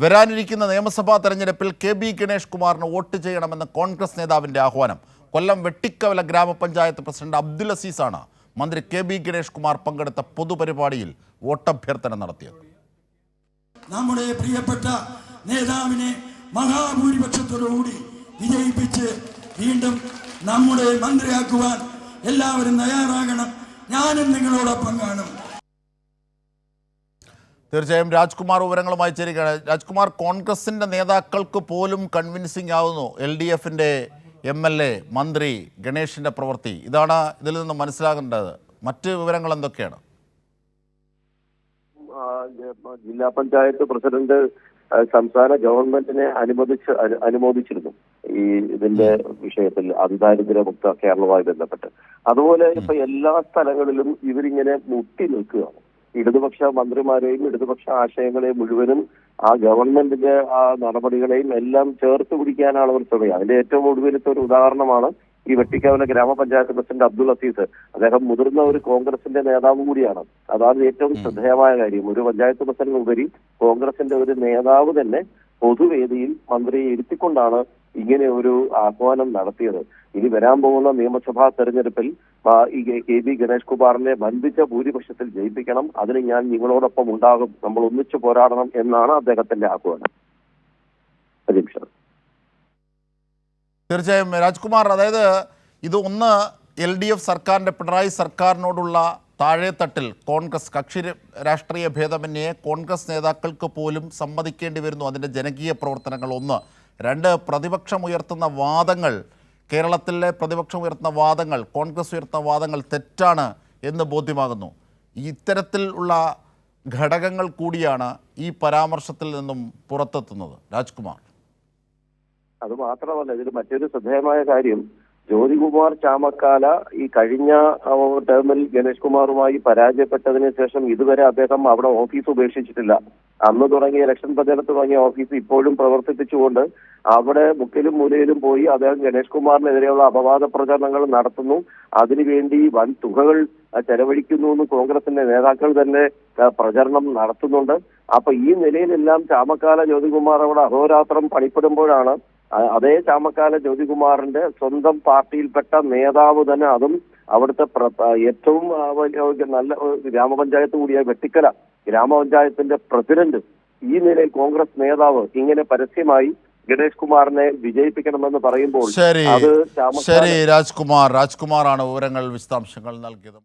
വരാനിരിക്കുന്ന നിയമസഭാ തെരഞ്ഞെടുപ്പിൽ കെ ബി ഗണേഷ് കുമാറിന് വോട്ട് ചെയ്യണമെന്ന് കോൺഗ്രസ് നേതാവിന്റെ ആഹ്വാനം. കൊല്ലം വെട്ടിക്കവല ഗ്രാമപഞ്ചായത്ത് പ്രസിഡന്റ് അബ്ദുൽ അസീസാണ് മന്ത്രി കെ ബി ഗണേഷ് കുമാർ പങ്കെടുത്ത പൊതുപരിപാടിയിൽ വോട്ടഭ്യർത്ഥന നടത്തിയത്. നമ്മുടെ പ്രിയപ്പെട്ട നേതാവിനെ മഹാഭൂരിപക്ഷത്തോടുകൂടി വിജയിപ്പിച്ച് വീണ്ടും നമ്മുടെ മന്ത്രിയാക്കുവാൻ എല്ലാവരും തയ്യാറാകണം. ഞാനും നിങ്ങളോടൊപ്പം കാണും. തീർച്ചയായും രാജ്കുമാർ വിവരങ്ങളുമായി ചേരുകയാണ്. രാജ്കുമാർ കോൺഗ്രസിന്റെ നേതാക്കൾക്ക് പോലും കൺവിൻസിംഗ് ആവുന്നു. എൽ ഡി എഫിന്റെ എം എൽ എ മന്ത്രി ഗണേഷിന്റെ പ്രവൃത്തി. ഇതാണ് ഇതിൽ നിന്ന് മനസ്സിലാകേണ്ടത്. മറ്റ് വിവരങ്ങൾ എന്തൊക്കെയാണ്? ജില്ലാ പഞ്ചായത്ത് പ്രസിഡന്റ് സംസ്ഥാന ഗവൺമെന്റിനെ അനുമോദിച്ച് അനു- അനുമോദിച്ചിരുന്നു. ഈ ഇതിന്റെ വിഷയത്തിൽ അതിദാരിദ്ര്യമുക്ത കേരളവുമായി ബന്ധപ്പെട്ട്. അതുപോലെ ഇപ്പൊ എല്ലാ സ്ഥലങ്ങളിലും ഇവരിങ്ങനെ മുട്ടി നിൽക്കുകയാണ്. ഇടതുപക്ഷ മന്ത്രിമാരെയും ഇടതുപക്ഷ ആശയങ്ങളെയും മുഴുവനും ആ ഗവൺമെന്റിന്റെ ആ നടപടികളെയും എല്ലാം ചേർത്ത് പിടിക്കാനാണ് അവർ ശ്രമിക്കുക അതിന്റെ ഏറ്റവും ഒടുവിലത്തെ ഒരു ഉദാഹരണമാണ് ഈ വെട്ടിക്കാവിലെ ഗ്രാമപഞ്ചായത്ത് പ്രസിഡന്റ് അബ്ദുൾ അസീസ്. അദ്ദേഹം മുതിർന്ന ഒരു കോൺഗ്രസിന്റെ നേതാവ് കൂടിയാണ്. അതാണ് ഏറ്റവും ശ്രദ്ധേയമായ കാര്യം. ഒരു പഞ്ചായത്ത് പ്രസിഡന്റ് ഉപരി കോൺഗ്രസിന്റെ ഒരു നേതാവ് തന്നെ പൊതുവേദിയിൽ മന്ത്രിയെ ഇരുത്തിക്കൊണ്ടാണ് ഇങ്ങനെ ഒരു ആഹ്വാനം നടത്തിയത്. ഇനി വരാൻ പോകുന്ന നിയമസഭാ തെരഞ്ഞെടുപ്പിൽ കെ ബി ഗണേഷ് കുമാറിനെ ബന്ധിച്ച ഭൂരിപക്ഷത്തിൽ ജയിപ്പിക്കണം. അതിന് ഞാൻ നിങ്ങളോടൊപ്പം ഉണ്ടാകും. നമ്മൾ ഒന്നിച്ചു പോരാടണം എന്നാണ് അദ്ദേഹത്തിന്റെ ആഹ്വാനം. തീർച്ചയായും രാജ്കുമാർ അതായത് ഇത് ഒന്ന് എൽ ഡി എഫ് സർക്കാരിന്റെ പിണറായി സർക്കാരിനോടുള്ള താഴേത്തട്ടിൽ കോൺഗ്രസ് കക്ഷി രാഷ്ട്രീയ ഭേദമന്യേ കോൺഗ്രസ് നേതാക്കൾക്ക് പോലും സമ്മതിക്കേണ്ടി വരുന്നു. അതിന്റെ ജനകീയ പ്രവർത്തനങ്ങൾ ഒന്ന്. രണ്ട് പ്രതിപക്ഷം ഉയർത്തുന്ന വാദങ്ങൾ കേരളത്തിലെ പ്രതിപക്ഷം ഉയർത്തുന്ന വാദങ്ങൾ കോൺഗ്രസ് ഉയർത്തുന്ന വാദങ്ങൾ തെറ്റാണ് എന്ന് ബോധ്യമാകുന്നു. ഇത്തരത്തിൽ ഉള്ള ഘടകങ്ങൾ കൂടിയാണ് ഈ പരാമർശത്തിൽ നിന്നും പുറത്തെത്തുന്നത്. രാജ്കുമാർ. അത് മാത്രമല്ല ഇതിൽ മറ്റൊരു ശ്രദ്ധേയമായ കാര്യം ജ്യോതികുമാർ ചാമക്കാല ഈ കഴിഞ്ഞ ടേമിൽ ഗണേഷ് കുമാറുമായി പരാജയപ്പെട്ടതിന് ശേഷം ഇതുവരെ അദ്ദേഹം അവിടെ ഓഫീസ് ഉപേക്ഷിച്ചിട്ടില്ല. അന്ന് തുടങ്ങിയ ഇലക്ഷൻ പ്രചാരണത്തിൽ തുടങ്ങിയ ഓഫീസ് ഇപ്പോഴും പ്രവർത്തിപ്പിച്ചുകൊണ്ട് അവിടെ മുക്കിലും മൂലയിലും പോയി അദ്ദേഹം ഗണേഷ് കുമാറിനെതിരെയുള്ള അപവാദ പ്രചരണങ്ങൾ നടത്തുന്നു. അതിനുവേണ്ടി വൻ തുകകൾ ചെലവഴിക്കുന്നു എന്ന് കോൺഗ്രസിന്റെ നേതാക്കൾ തന്നെ പ്രചരണം നടത്തുന്നുണ്ട്. അപ്പൊ ഈ നിലയിലെല്ലാം ചാമക്കാല ജ്യോതികുമാർ അവിടെ അഹോരാത്രം പണിപ്പെടുമ്പോഴാണ് അതേ ചാമക്കാല ജ്യോതികുമാറിന്റെ സ്വന്തം പാർട്ടിയിൽപ്പെട്ട നേതാവ് തന്നെ അതും അവിടുത്തെ ഏറ്റവും നല്ല ഗ്രാമപഞ്ചായത്ത് കൂടിയ വെട്ടിക്കല ഗ്രാമപഞ്ചായത്തിന്റെ പ്രസിഡന്റ് ഈ നിലയിൽ കോൺഗ്രസ് നേതാവ് ഇങ്ങനെ പരസ്യമായി ഗണേഷ് കുമാറിനെ വിജയിപ്പിക്കണമെന്ന് പറയുമ്പോൾ അത് ശരി രാജ്കുമാർ. രാജ്കുമാറാണ് വിവരങ്ങൾ വിശദാംശങ്ങൾ നൽകിയത്.